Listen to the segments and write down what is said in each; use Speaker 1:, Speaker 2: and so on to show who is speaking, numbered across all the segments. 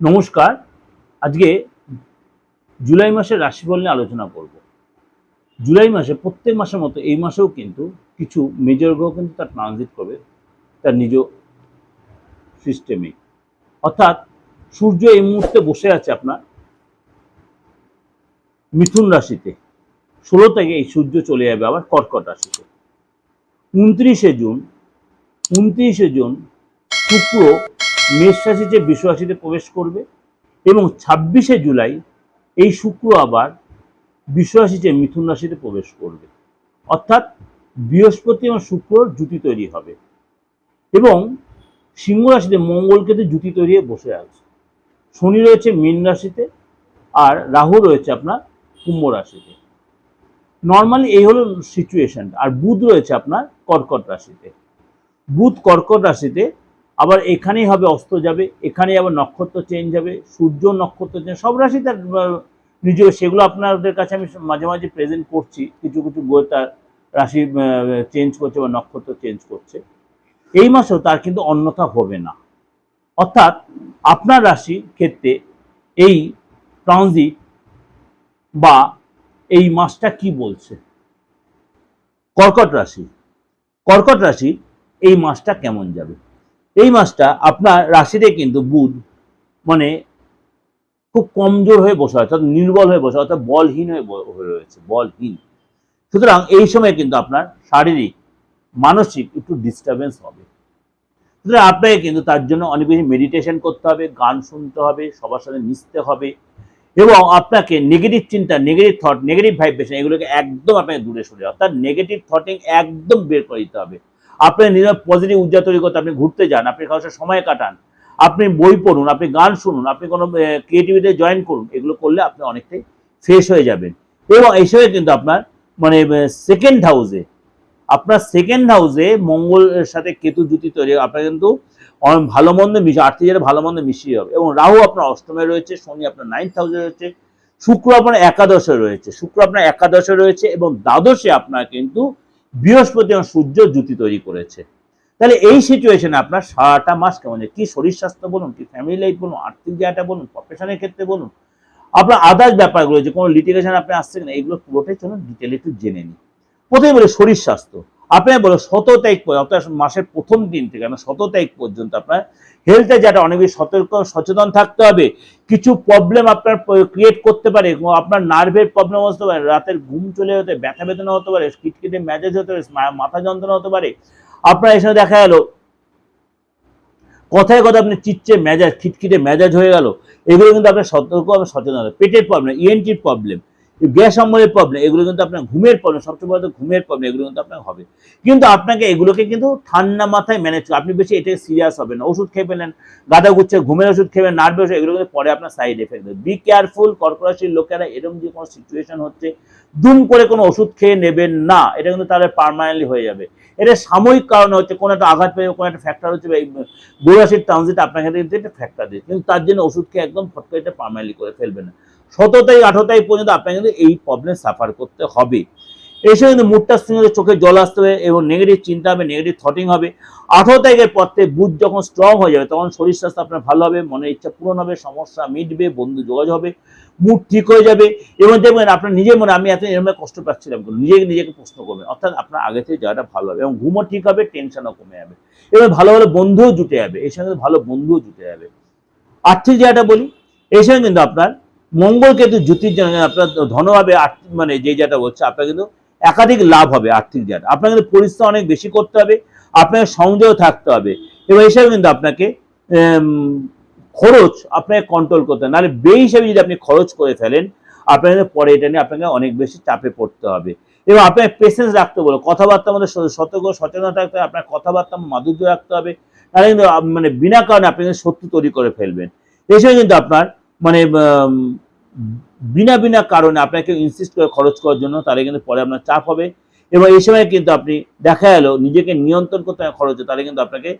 Speaker 1: নমস্কার। আজকে জুলাই মাসের রাশিফল নিয়ে আলোচনা করব। জুলাই মাসে, প্রত্যেক মাসের মতো এই মাসেও কিন্তু কিছু মেজর গ্রহ কিন্তু তার ট্রানজিট করবে, তার নিজ সিস্টেমে অর্থাৎ সূর্য এই মুহূর্তে বসে আছে আপনার মিথুন রাশিতে। ষোলো থেকে এই সূর্য চলে যাবে আবার কর্কট রাশিতে। উনত্রিশে জুন উনত্রিশে জুন শুক্র মেষ রাশিতে বৃষ রাশিতে প্রবেশ করবে এবং ছাব্বিশে জুলাই এই শুক্র আবার রাশিতে মিথুন রাশিতে প্রবেশ করবে। অর্থাৎ বৃহস্পতি এবং শুক্রর জুতি তৈরি হবে এবং সিংহ রাশিতে মঙ্গলকে তো জুতি তৈরি বসে আছে। শনি রয়েছে মীন রাশিতে আর রাহু রয়েছে আপনার কুম্ভ রাশিতে। নর্মালি এই হলো সিচুয়েশন আর বুধ রয়েছে আপনার কর্কট রাশিতে। বুধ কর্কট রাশিতে আবার এখানেই হবে অস্ত যাবে এখানেই আবার নক্ষত্র চেঞ্জ হবে সূর্য নক্ষত্র চেঞ্জ সব রাশি তার আহ, নিজ সেগুলো আপনাদের কাছে আমি মাঝে মাঝে প্রেজেন্ট করছি কিছু কিছু বই তার রাশি চেঞ্জ করছে বা নক্ষত্র চেঞ্জ করছে। এই মাসেও তার কিন্তু অন্যথা হবে না। অর্থাৎ আপনার রাশি ক্ষেত্রে এই ট্রানজিট বা এই মাসটা কি বলছে? কর্কট রাশি। কর্কট রাশি এই মাসটা কেমন যাবে? এই মাসটা আপনার রাশিতে কিন্তু বুধ মানে খুব কমজোর হয়ে বসে অর্থাৎ নির্বল হয়ে বসে, অর্থাৎ বলহীন হয়ে রয়েছে, বলহীন। সুতরাং এই সময় কিন্তু আপনার শারীরিক, মানসিক একটু ডিস্টারবেন্স হবে। সুতরাং আপনাকে কিন্তু তার জন্য অনেক বেশি মেডিটেশন করতে হবে, গান শুনতে হবে, সবার সাথে মিশতে হবে এবং আপনাকে নেগেটিভ চিন্তা নেগেটিভ থট নেগেটিভ ভাইব্রেশন এগুলোকে একদম আপনাকে দূরে সরে অর্থাৎ নেগেটিভ থটিং একদম বের করে দিতে হবে। আপনার নিজের পজিটিভ ঊর্জা তৈরি করতে আপনি ঘুরতে যান, আপনি কারোর সাথে সময় কাটান, আপনি বই পড়ুন, আপনি গান শুনুন, আপনি কোনো ক্রিয়েটিভিটি জয়েন করুন, এগুলো করলে আপনি অনেকটাই ফ্রেশ হয়ে যাবেন এবং এই সময় কিন্তু আপনার মানে সেকেন্ড হাউসে আপনার সেকেন্ড হাউসে মঙ্গলের সাথে কেতু জুতি তৈরি। আপনার কিন্তু ভালো মন্দ মিশে, আর্থিক জায়গায় ভালো মন্দ মিশিয়ে হবে এবং রাহু আপনার অষ্টমে রয়েছে, শনি আপনার নাইন্থ হাউসে রয়েছে, শুক্র আপনার একাদশে রয়েছে, শুক্র আপনার একাদশে রয়েছে, এবং দ্বাদশে আপনার কিন্তু বৃহস্পতি এবং সূর্য জুতি তৈরি করেছে। তাহলে এই সিচুয়েশনে আপনার সারাটা মাস কেমন যায়? কি শরীর স্বাস্থ্য বলুন, কি ফ্যামিলি লাইফ বলুন, আর্থিক জায়গাটা বলুন প্রফেশনের ক্ষেত্রে বলুন, আপনার আদার্স ব্যাপারগুলো, যে কোনো লিটিগেশন আপনি আসছে কিনা, এগুলো পুরোটাই চলুন ডিটেলে একটু জেনে নিই। প্রথমে বলে শরীর স্বাস্থ্য। আপনার বলো সতেরো তারিখ পর্যন্ত মাসের প্রথম দিন থেকে আপনার সতেরো তারিখ পর্যন্ত আপনার হেলথে যেটা অনেক সতর্ক, সচেতন থাকতে হবে। কিছু প্রবলেম আপনার ক্রিয়েট করতে পারে আপনার নার্ভের প্রবলেম হতে পারে, রাতের ঘুম চলে হতে ব্যথা বেদনা হতে পারে কিটকিটে ম্যাজেজ হতে পারে মাথা যন্ত্রণা হতে পারে। আপনার এসে দেখা গেল, কথায় কথা আপনি চিচ্ছে মেজাজ, খিটখিটে মেজাজ হয়ে গেল। এগুলো কিন্তু আপনার সতর্ক সচেতন পেটের প্রবলেম ইএনটির প্রবলেম গ্যাস অম্বলের প্রবলেম এগুলো কিন্তু আপনার ঘুমের প্রবলেম সবচেয়ে বড় ঘুমের প্রবলেম এগুলো কিন্তু আপনার হবে। কিন্তু আপনাকে এগুলোকে কিন্তু ঠান্ডা মাথায় ম্যানেজ আপনি বেশি এটা সিরিয়াস হবেন ওষুধ খেয়ে পেলেন গাদা গুচ্ছে, ঘুমের ওষুধ খেবেন নার্ভ এগুলো কিন্তু পরে আপনার side effect be careful corporation লোকেরা এরকম যে কোনো সিচুয়েশন হচ্ছে, দুম করে কোনো ওষুধ খেয়ে নেবেন না, এটা কিন্তু তাহলে পার্মানেন্টলি হয়ে যাবে। এটা সাময়িক কারণে হচ্ছে, কোনো একটা আঘাত পেয়ে, কোনো একটা ফ্যাক্টর হচ্ছে বৈরাশিক ট্রানজিট আপনার ক্ষেত্রে কিন্তু একটা ফ্যাক্টর দিচ্ছে, কিন্তু তার জন্য ওষুধ খেয়ে একদম ফট করে এটা পার্মানেন্টলি করে ফেলবেন না। সতেরো তারিখ আঠারো তারিখ পর্যন্ত আপনাকে কিন্তু এই প্রবলেম সাফার করতে হবে। এই সময় কিন্তু মুডটা স্ত্রী চোখে জল আসতে হবে এবং নেগেটিভ চিন্তা হবে নেগেটিভ থটিং হবে। আঠারো তারিখের পর থেকে বুধ যখন স্ট্রং হয়ে যাবে, তখন শরীর স্বাস্থ্য আপনার ভালো হবে, মনের ইচ্ছা পূরণ হবে, সমস্যা মিটবে, বন্ধু যোগাযোগ হবে মুড ঠিক হয়ে যাবে এবং দেখবেন আপনার নিজের মনে, আমি এত এরকম কষ্ট পাচ্ছিলাম? নিজেকে নিজেকে প্রশ্ন করবেন, অর্থাৎ আপনার আগে থেকে যাওয়াটা ভালো হবে এবং ঘুমও ঠিক হবে টেনশনও কমে যাবে। এবং ভালো ভালো বন্ধুও জুটে যাবে, এর সঙ্গে ভালো বন্ধুও জুটে যাবে। আর্থিক জায়গাটা বলি, এর সঙ্গে কিন্তু আপনার মঙ্গল কেতু জ্যোতির জন্য আপনার ধনভাবে আর্থিক মানে যে জায়গাটা বলছে আপনার কিন্তু একাধিক লাভ হবে আর্থিক জায়গা আপনার কিন্তু পরিশ্রম অনেক বেশি করতে হবে আপনাকে সংযোগ থাকতে হবে। এবং এসব কিন্তু আপনাকে খরচ আপনাকে কন্ট্রোল করতে হবে। নাহলে বে হিসেবে যদি আপনি খরচ করে ফেলেন আপনাকে কিন্তু পরে এটা নিয়ে আপনাকে অনেক বেশি চাপে পড়তে হবে। এবং আপনাকে পেশেন্স রাখতে বলো কথাবার্তার মধ্যে সতর্ক, সচেতন থাকতে হবে। আপনার কথাবার্তা মাধুর্য রাখতে হবে। নাহলে কিন্তু মানে বিনা কারণে আপনি শত্রু তৈরি করে ফেলবেন। এসে কিন্তু আপনার মানে বিনা বিনা কারণে আপনাকে ইনসিস্ট করে খরচ করার জন্য তাহলে কিন্তু পরে আপনার চাপ হবে। এবং এই সময় কিন্তু আপনি দেখা গেল নিজেকে নিয়ন্ত্রণ করতে হয় খরচে, তাহলে কিন্তু আপনাকে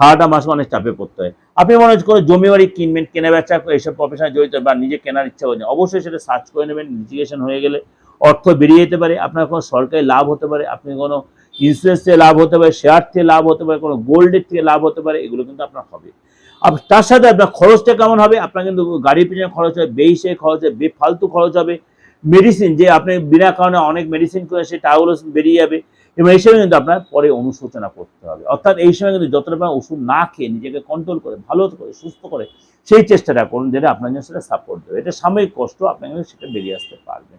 Speaker 1: সারাটা মাস অনেক চাপে পড়তে হয়। আপনি মনে কোনো জমি বাড়ি কিনবেন কেনা বেচা এইসব প্রফেশনে জড়িত বা নিজে কেনার ইচ্ছা করছেন অবশ্যই সেটা সার্চ করে নেবেন লিটিগেশন হয়ে গেলে অর্থ বেরিয়ে যেতে পারে, আপনার কোনো সরকারি লাভ হতে পারে, আপনি কোনো ইন্স্যুরেন্স থেকে লাভ হতে পারে শেয়ার থেকে লাভ হতে পারে, কোনো গোল্ডের থেকে লাভ হতে পারে, এগুলো কিন্তু আপনার হবে। তার সাথে আপনার খরচটা কেমন হবে? আপনার কিন্তু গাড়ির পিছনে খরচ হবে, বেইসে খরচ হবে, বেফালতু খরচ হবে। মেডিসিন যে আপনি বিনা কারণে অনেক মেডিসিন করে সে টাকাগুলো বেরিয়ে যাবে। এবং এই সময় কিন্তু আপনার পরে অনুশোচনা করতে হবে। অর্থাৎ এই সময় কিন্তু যতটা আপনার ওষুধ না খেয়ে নিজেকে কন্ট্রোল করে, ভালো করে, সুস্থ করে, সেই চেষ্টাটা করুন যেটা আপনার জন্য সেটা সাপোর্ট দেবে। এটা সাময়িক কষ্ট আপনার কিন্তু সেটা বেরিয়ে আসতে পারবেন।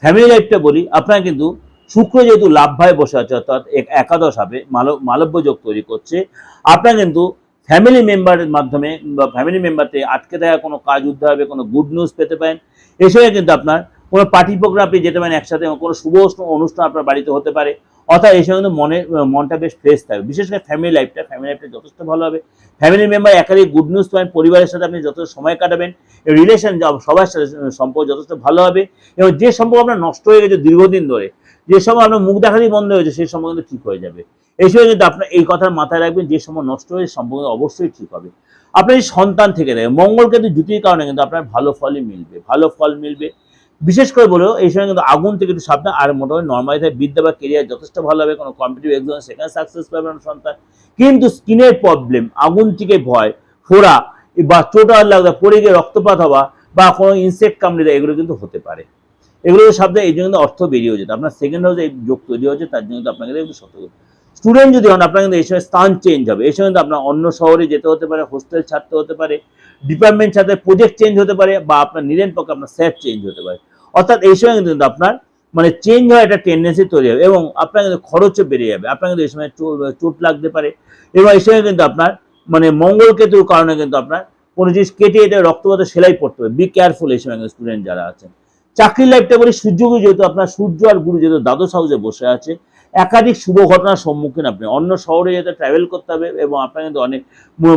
Speaker 1: ফ্যামিলি লাইফটা বলি, আপনার কিন্তু শুক্র যেহেতু লাভ ভাই বসে আছে, অর্থাৎ এক- একাদশ হবে, মালব মালব্য যোগ তৈরি করছে, আপনার কিন্তু ফ্যামিলি মেম্বারের মাধ্যমে বা ফ্যামিলি মেম্বারতে আটকে থাকা কোনো কাজ উদ্ধার হবে, কোনো গুড নিউজ পেতে পারেন। এসবে কিন্তু আপনার কোনো পার্টি প্রোগ্রাম আপনি যেতে পারেন একসাথে, কোনো শুভ অনুষ্ঠান- আপনার বাড়িতে হতে পারে। অর্থাৎ সময় কিন্তু মনে, মনটা বেশ ফ্রেশ থাকবে। বিশেষ করে ফ্যামিলি লাইফটা ফ্যামিলি লাইফটা যথেষ্ট ভালো হবে। ফ্যামিলি মেম্বার একাধিক গুড নিউজ পাবেন, পরিবারের সাথে আপনি যথেষ্ট সময় কাটাবেন রিলেশন সবার সাথে, সম্পর্ক যথেষ্ট ভালো হবে এবং যে সম্পর্ক আপনার নষ্ট হয়ে গেছে দীর্ঘদিন ধরে, যে সময় আপনার মুখ দেখাতেই বন্ধ হয়েছে সেই সম্পর্ক কিন্তু ঠিক হয়ে যাবে। এই সময় কিন্তু আপনার এই কথা মাথায় রাখবেন, যে সময় নষ্ট হয়ে সম্পর্ক অবশ্যই ঠিক হবে। আপনার এই সন্তান থেকে দেবে মঙ্গল কিন্তু জুতির কারণে কিন্তু আপনার ভালো ফলই মিলবে, ভালো ফল মিলবে। বিশেষ করে বলেও এই সময় কিন্তু আগুন থেকে একটু সাবধান। আর মোটামুটি নর্মালি থাকে বিদ্যা বা কেরিয়ার যথেষ্ট ভালো হবে, কোনো কম্পিটিভ এক্সাম সেখানে সাকসেস পাবে আপনার সন্তান। কিন্তু স্কিনের প্রবলেম আগুন থেকে ভয়, ফোড়া, বা চোট লাগা, পড়ে গিয়ে রক্তপাত হওয়া, বা কোনো ইনসেক্ট কামড়ে দেয় এগুলো কিন্তু হতে পারে। এগুলো সাবধানে এই জন্য অর্থ বেরিয়ে যেত আপনার সেকেন্ড হাউসে এই যোগ তৈরি হয়েছে, তার জন্য কিন্তু আপনাকে একটু সতর্ক স্টুডেন্ট যদি হন, আপনার কিন্তু এই সময় স্থান চেঞ্জ হবে। এই সময় কিন্তু আপনার অন্য শহরে যেতে হতে পারে হোস্টেল ছাড়তে হতে পারে ডিপার্টমেন্ট ছাড়তে প্রজেক্ট চেঞ্জ হতে পারে, বা আপনার নিরেন পক্ষে আপনার স্যার চেঞ্জ হতে পারে। অর্থাৎ এই সময় কিন্তু আপনার মানে চেঞ্জ হওয়ার একটা টেন্ডেন্সি তৈরি হবে এবং আপনার কিন্তু খরচও বেড়ে যাবে। আপনার কিন্তু এই সময় চোট লাগতে পারে এবং এই সময় কিন্তু আপনার মানে মঙ্গল কেতুর কারণে কিন্তু আপনার কোনো জিনিস কেটে এটা রক্তপাতে সেলাই পড়তে হবে। বি কেয়ারফুল এই সময় স্টুডেন্ট যারা আছেন। চাকরির লাইফটা বলি সূর্যকে যেহেতু আপনার, সূর্য আর গুরু যেহেতু দ্বাদশ হাউসে বসে আছে একাধিক শুভ ঘটনার সম্মুখীন আপনি। অন্য শহরে যেতে ট্রাভেল করতে হবে এবং আপনার কিন্তু অনেক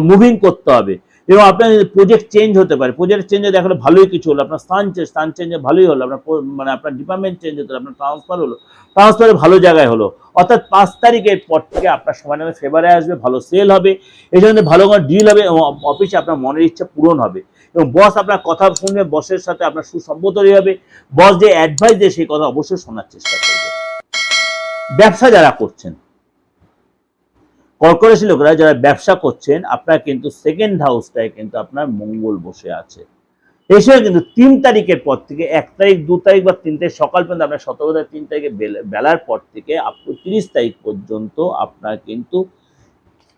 Speaker 1: মুভিং করতে হবে। এবং আপনার প্রজেক্ট চেঞ্জ হতে পারে প্রজেক্ট চেঞ্জ এখন ভালোই কিছু হলো, আপনার স্থান চেঞ্জ স্থান চেঞ্জে ভালোই হলো, আপনার মানে আপনার ডিপার্টমেন্ট চেঞ্জ হতে আপনার ট্রান্সফার হলো ট্রান্সফারে ভালো জায়গায় হলো। অর্থাৎ পাঁচ তারিখের পর থেকে আপনার সময় নামে ফেভারে আসবে, ভালো সেল হবে, এই জন্য ভালো কোনো ডিল হবে এবং অফিসে আপনার মনের ইচ্ছা পূরণ হবে। এবং বস আপনার কথা শুনবে বসের সাথে আপনার সুসম্পর্ক তৈরি হবে। বস যে অ্যাডভাইস দেয় সেই কথা অবশ্যই শোনার চেষ্টা করবে। ব্যবসা যারা করছেন। কর্কট রাশি লোকেরা যারা ব্যবসা করছেন, আপনার কিন্তু সেকেন্ড হাউসটায় কিন্তু আপনার মঙ্গল বসে আছে। এসে কিন্তু তিন তারিখের পর থেকে, এক তারিখ, দু তারিখ বা তিন তারিখ সকাল পর্যন্ত আপনার সতেরো তারিখ, তিন তারিখে বেলার পর থেকে আপ টু তিরিশ তারিখ পর্যন্ত আপনার কিন্তু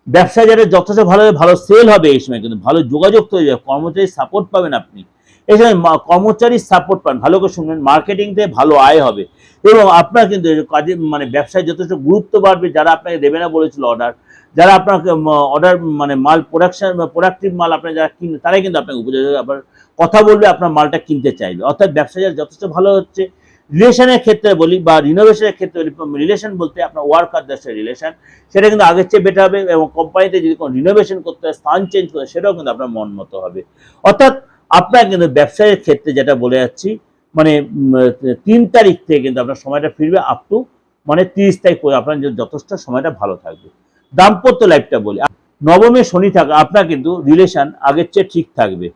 Speaker 1: ব্যবসা যারা যথেষ্ট ভালো ভালো সেল হবে এই সময় কিন্তু ভালো যোগাযোগ তৈরি হবে, কর্মচারী সাপোর্ট পাবেন আপনি। মা- কর্মচারীর সাপোর্ট পান। ভালো করে শুনবেন মার্কেটিং ভালো আয় হবে। এবং আপনার কিন্তু কাজে মানে ব্যবসায় যথেষ্ট গুরুত্ব বাড়বে। যারা আপনাকে দেবে না বলেছিল অর্ডার যারা আপনাকে অর্ডার মানে মাল প্রোডাকশন প্রোডাক্টিভ মাল আপনার যারা কিনবে, তারাই কিন্তু আপনাকে উপযোগী আবার কথা বলবে, আপনার মালটা কিনতে চাইবে। অর্থাৎ ব্যবসা যারা যথেষ্ট ভালো হচ্ছে রিলেশনের ক্ষেত্রে বলি বা রিনোভেশনের ক্ষেত্রে বলি রিলেশন বলতে আপনার ওয়ার্কারদের সাথে রিলেশন সেটা কিন্তু আগের চেয়ে বেটার হবে এবং কোম্পানিতে যদি কোনো রিনোভেশন করতে হয়, স্থান চেঞ্জ করে সেটাও কিন্তু আপনার মন মতো হবে। অর্থাৎ আপনার কিন্তু ব্যবসায়ের ক্ষেত্রে যেটা বলে যাচ্ছি মানে তিন তারিখ থেকে কিন্তু আপনার সময়টা ফিরবে আপ টু মানে তিরিশ তারিখ পর্যন্ত আপনার যথেষ্ট সময়টা ভালো থাকবে। দাম্পত্য লাইফটা বলি, নবমে শনি থাকা, আপনার কিন্তু রিলেশন আগের চেয়ে ঠিক থাকবে।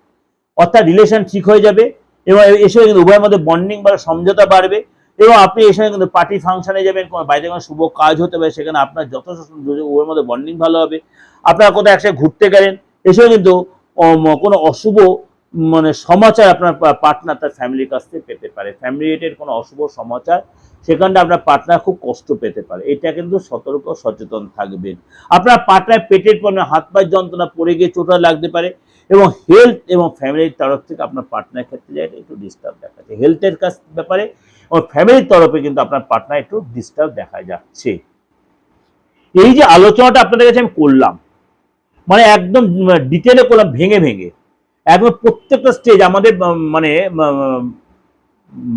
Speaker 1: অর্থাৎ রিলেশন ঠিক হয়ে যাবে এবং এসে কিন্তু উভয়ের মধ্যে বন্ডিং বা সমঝোতা বাড়বে এবং আপনি সময় কিন্তু পার্টি ফাংশনে যাবেন বাইরে কোনো শুভ কাজ হতে পারে, সেখানে আপনার যথেষ্ট উভয়ের মধ্যে বন্ডিং ভালো হবে। আপনারা কোথাও একসাথে ঘুরতে গেলেন এসেও কিন্তু কোনো অশুভ মানে সমাচার আপনার পার্টনার তার ফ্যামিলির কাছ থেকে পেতে পারে। ফ্যামিলি রিলেটেড কোনো অশুভ সমাচার, সেখানটা আপনার পার্টনার খুব কষ্ট পেতে পারে। এটা কিন্তু সতর্ক সচেতন থাকবেন। আপনার পার্টনার পেটের পর হাত পায়ের যন্ত্রণা পড়ে গিয়ে চোটা লাগতে পারে এবং হেলথ এবং ফ্যামিলির তরফ থেকে আপনার পার্টনার ক্ষেত্রে যায় একটু ডিস্টার্ব দেখা যায় হেলথের কাছ ব্যাপারে এবং ফ্যামিলির তরফে কিন্তু আপনার পার্টনার একটু ডিস্টার্ব দেখা যাচ্ছে। এই যে আলোচনাটা আপনাদের কাছে আমি করলাম মানে একদম ডিটেলে করলাম, ভেঙে ভেঙে। একদম প্রত্যেকটা স্টেজ আমাদের মানে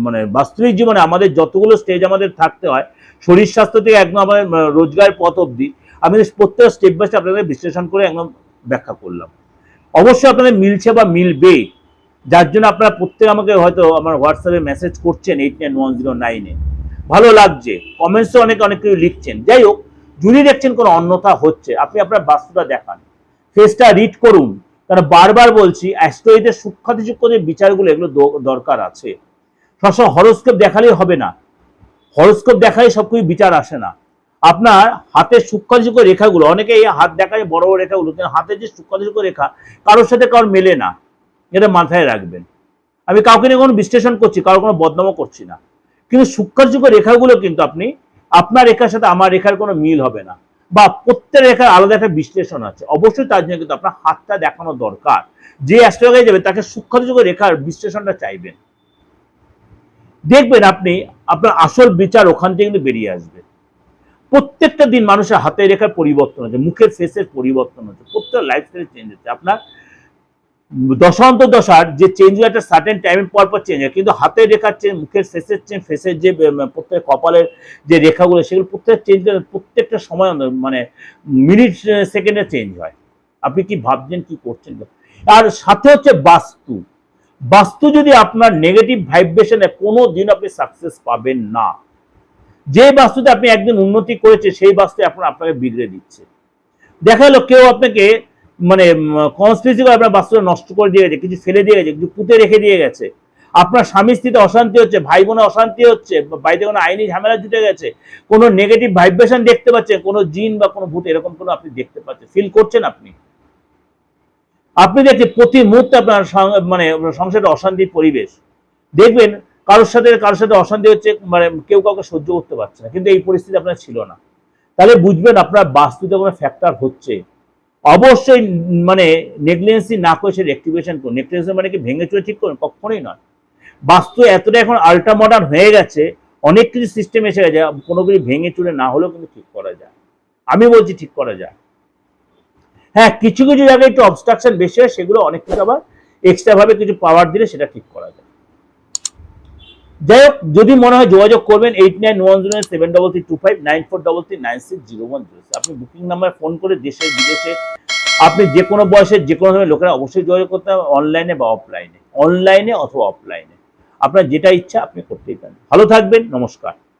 Speaker 1: মানে বাস্তবিক জীবনে আমাদের যতগুলো স্টেজ আমাদের থাকতে হয়, শরীর স্বাস্থ্য থেকে একদম আমাদের রোজগার পথ অবধি, আমি প্রত্যেক স্টেপ বাই স্টেপ আপনাদের বিশ্লেষণ করে একদম ব্যাখ্যা করলাম। অবশ্যই আপনাদের মিলছে বা মিলবে যার জন্য আপনারা প্রত্যেক আমাকে হয়তো আমার হোয়াটসঅ্যাপে মেসেজ করছেন এইট নাইন ওয়ান জিরো নাইনে ভালো লাগছে কমেন্টসে অনেকে, অনেক কিছু লিখছেন। যাই হোক, যদি দেখছেন কোনো অন্যথা হচ্ছে, আপনি আপনার বাস্তুটা দেখান। ফেসটা রিড করুন। কারণ বারবার বলছি অ্যাস্ট্রোইতে সূক্ষ্মাতি সূক্ষ্ম যে বিচারগুলো এগুলো দরকার আছে। সবসময় হরস্কোপ দেখালেই হবে না। হরস্কোপ দেখালে সব কিছু বিচার আসে না। আপনার হাতের সূক্ষ্ম সূক্ষ্ম রেখাগুলো অনেকে এই হাত দেখা যায় বড় বড় রেখাগুলো, কিন্তু হাতের যে সূক্ষ্ম সূক্ষ্ম রেখা, কারোর সাথে কারোর মেলে না। এটা মাথায় রাখবেন। আমি কাউকে নিয়ে কোনো বিশ্লেষণ করছি, কারোর কোনো বদনামও করছি না। কিন্তু সূক্ষ্ম সূক্ষ্ম রেখাগুলো কিন্তু আপনি, আপনার রেখার সাথে আমার রেখার কোনো মিল হবে না। বা প্রত্যেক রেখার আলাদা একটা বিশ্লেষণ আছে। অবশ্যই তার জন্য কিন্তু আপনার হাতটা দেখানো দরকার। যে অ্যাস্ট্রোলজি যাবে, তাকে সূক্ষ্ম সূক্ষ্ম রেখার বিশ্লেষণটা চাইবেন। দেখবেন আপনি, আপনার আসল বিচার ওখান থেকে কিন্তু বেরিয়ে আসবে। প্রত্যেকটা দিন মানুষের হাতের রেখার পরিবর্তন হচ্ছে, মুখের ফেসের পরিবর্তন হচ্ছে প্রত্যেক লাইফস্টাইল চেঞ্জ হচ্ছে। আপনার দশান্ত দশার যে চেঞ্জ হয় একটা সার্টেন টাইমের পর পর চেঞ্জ হয়। কিন্তু হাতের রেখার চেঞ্জ মুখের ফেসের চেঞ্জ ফেসের যে প্রত্যেক কপালের যে রেখাগুলো, সেগুলো প্রত্যেক চেঞ্জ প্রত্যেকটা সময় মানে মিনিট সেকেন্ডে চেঞ্জ হয়। আপনি কি ভাবছেন, কি করছেন? আর সাথে হচ্ছে বাস্তু। বাস্তু যদি আপনার নেগেটিভ ভাইব্রেশনে কোনো দিন আপনি সাকসেস পাবেন না। যে বাস্তুতে আপনি একদিন উন্নতি করেছে সেই বাস্তু এখন আপনাকে বিগড়ে দিচ্ছে। দেখা গেলো কেউ আপনাকে মানে কনস্পিরেসি আপনার বাস্তুটা নষ্ট করে দিয়ে গেছে, কিছু ফেলে দিয়ে গেছে, কিছু পুঁতে রেখে দিয়ে গেছে। আপনার স্বামী স্ত্রীতে অশান্তি হচ্ছে, ভাই বোনে অশান্তি হচ্ছে বাড়িতে কোনো আইনি ঝামেলা জুটে গেছে, কোনো নেগেটিভ ভাইব্রেশন দেখতে পাচ্ছেন, কোনো জিন বা কোনো ভূত, এরকম কোনো আপনি দেখতে পাচ্ছেন ফিল করছেন আপনি? আপনি দেখছেন প্রতি মুহূর্তে আপনার মানে সংসারে অশান্তির পরিবেশ। দেখবেন কারোর সাথে কারোর সাথে অশান্তি হচ্ছে মানে কেউ কাউকে সহ্য করতে পারছে না, কিন্তু এই পরিস্থিতি আপনার ছিল না। তাহলে বুঝবেন আপনার বাস্তুতে কোনো ফ্যাক্টর হচ্ছে। অবশ্যই মানে নেগলিজেন্সি না করে সে রেক্টিভেশন করুন। নেগলিজেন্সি মানে কি ভেঙে চুরে ঠিক করুন? কখনোই নয়। বাস্তু এতটা এখন আল্ট্রা মডার্ন হয়ে গেছে, অনেক কিছু সিস্টেম এসে গেছে, কোনো কিছু ভেঙে চুরে না হলেও কিন্তু ঠিক করা যায়। আমি বলছি ঠিক করা যায়। হ্যাঁ কিছু কিছু জায়গায় একটু অবস্ট্রাকশন বেশি হয়, সেগুলো অনেক কিছু আবার এক্সট্রাভাবে কিছু পাওয়ার দিলে সেটা ঠিক করা যায়। যাই হোক যদি মনে হয় যোগাযোগ করবেন eight nine one zero seven double three two five nine four double three nine six zero one zero আপনি বুকিং নাম্বারে ফোন করে দেশে, বিদেশে, আপনি যে কোনো বয়সে যে কোনো ধরনের লোকেরা অবশ্যই যোগাযোগ করতে হবে অনলাইনে বা অফলাইনে অনলাইনে অথবা অফলাইনে আপনার যেটা ইচ্ছা, আপনি করতেই পারেন। ভালো থাকবেন, নমস্কার।